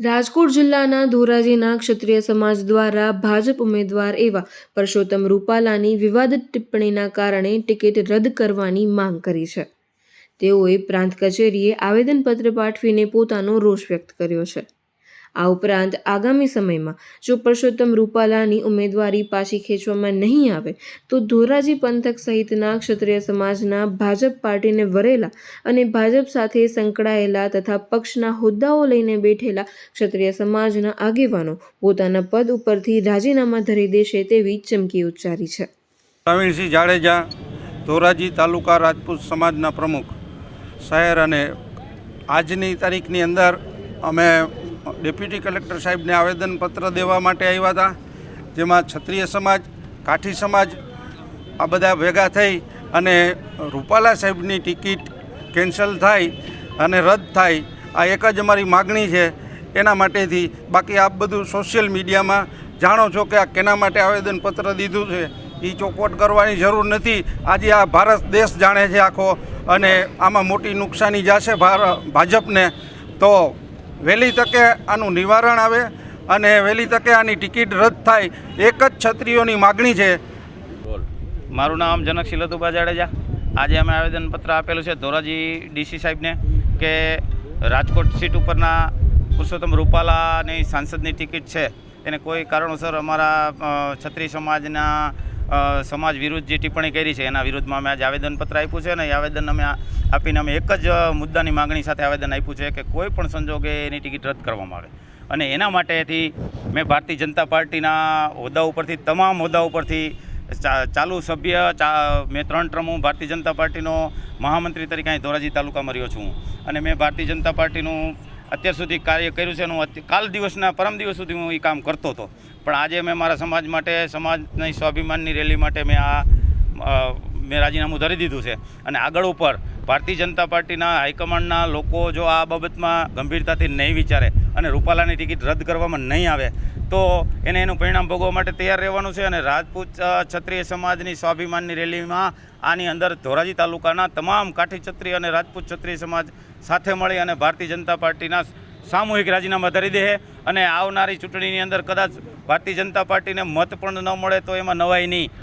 રાજકોટ જિલ્લાના ધોરાજીના ક્ષત્રિય સમાજ દ્વારા ભાજપ ઉમેદવાર એવા પરસોત્તમ રૂપાલાની વિવાદિત ટિપ્પણીના કારણે ટિકિટ રદ કરવાની માંગ કરી છે. તેઓએ પ્રાંત કચેરીએ આવેદનપત્ર પાઠવીને પોતાનો રોષ વ્યક્ત કર્યો છે. આ ઉપરાંત આગામી સમયમાં જો પરસોત્તમ રૂપાલાની ઉમેદવારી પાછી ખેંચવામાં નહીં આવે, તો ધોરાજી પંથક સહિતના ક્ષત્રિય સમાજના ભાજપ પાર્ટીને વરેલા અને ભાજપ સાથે સંકળાયેલા તથા પક્ષના હોદ્દાઓ લઈને બેઠેલા ક્ષત્રિય સમાજના આગેવાનો પોતાના પદ ઉપરથી રાજીનામા ધરી દેશે તેવી ચમકી ઉચ્ચારી છે. પ્રવીણસિંહ જાડેજા, ધોરાજી તાલુકા રાજપૂત સમાજના પ્રમુખ, શહેર અને આજની તારીખની અંદર અમે ડેપ્યુટી કલેક્ટર સાહેબને આવેદનપત્ર દેવા માટે આવ્યા હતા, જેમાં ક્ષત્રિય સમાજ, કાઠી સમાજ આ બધા ભેગા થઈ અને રૂપાલા સાહેબની ટિકિટ કેન્સલ થાય અને રદ થાય. આ એક જ અમારી માગણી છે. એના માટેથી બાકી આપ બધું સોશિયલ મીડિયામાં જાણો છો કે આ કેના માટે આવેદનપત્ર દીધું છે. એ ચોખવટ કરવાની જરૂર નથી. આજે આ ભારત દેશ જાણે છે આખો અને આમાં મોટી નુકસાની જશે ભાજપને. તો વહેલી તકે આનું નિવારણ આવે અને વહેલી તકે આની ટિકિટ રદ થાય, એક જ છત્રીઓની માગણી છે. મારું નામ જનક શિલતુભા જાડેજા. આજે અમે આવેદનપત્ર આપેલું છે ધોરાજી ડીસી સાહેબને કે રાજકોટ સીટ ઉપરના પુરુષોત્તમ રૂપાલાની સાંસદની ટિકિટ છે. એને કોઈ કારણોસર અમારા છત્રી સમાજના સમાજ વિરુદ્ધ જે ટિપ્પણી કરી છે, એના વિરુદ્ધમાં અમે આજે આવેદનપત્ર આપ્યું છે અને એ આવેદન અમે આપીને અમે એક જ મુદ્દાની માગણી સાથે આવેદન આપ્યું છે કે કોઈ પણ સંજોગે એની ટિકિટ રદ કરવામાં આવે. અને એના માટેથી મેં ભારતીય જનતા પાર્ટીના હોદ્દા ઉપરથી, તમામ હોદ્દા ઉપરથી ચાલુ સભ્ય મેં ત્રણ ટર્મ હું ભારતીય જનતા પાર્ટીનો મહામંત્રી તરીકે અહીં ધોરાજી તાલુકામાં રહ્યો છું. અને મેં ભારતીય જનતા પાર્ટીનું અત્યાર સુધી કાર્ય કર્યું છે હું કાલ દિવસના, પરમ દિવસ સુધી હું એ કામ કરતો હતો. પણ આજે મેં મારા સમાજ માટે, સમાજની સ્વાભિમાનની રેલી માટે મેં આ મેં રાજીનામું ધરી દીધું છે. અને આગળ ઉપર ભારતીય જનતા પાર્ટીના હાઈકમાન્ડના લોકો જો આ બાબતમાં ગંભીરતાથી નહીં વિચારે અને રૂપાલાની ટિકિટ રદ કરવામાં નહીં આવે, તો એને એનું પરિણામ ભોગવવા માટે તૈયાર રહેવાનું છે અને રાજપૂત ક્ષત્રિય સમાજની સ્વાભિમાનની રેલીમાં આની અંદર ધોરાજી તાલુકાના તમામ કાઠી ક્ષત્રિય અને રાજપૂત ક્ષત્રિય સમાજ સાથે મળી અને ભારતીય જનતા પાર્ટીના સામૂહિક રાજીનામા ધરી દે અને આવનારી ચૂંટણીની અંદર કદાચ ભારતીય જનતા પાર્ટીને મત પણ ન મળે તો એમાં નવાઈ નહીં.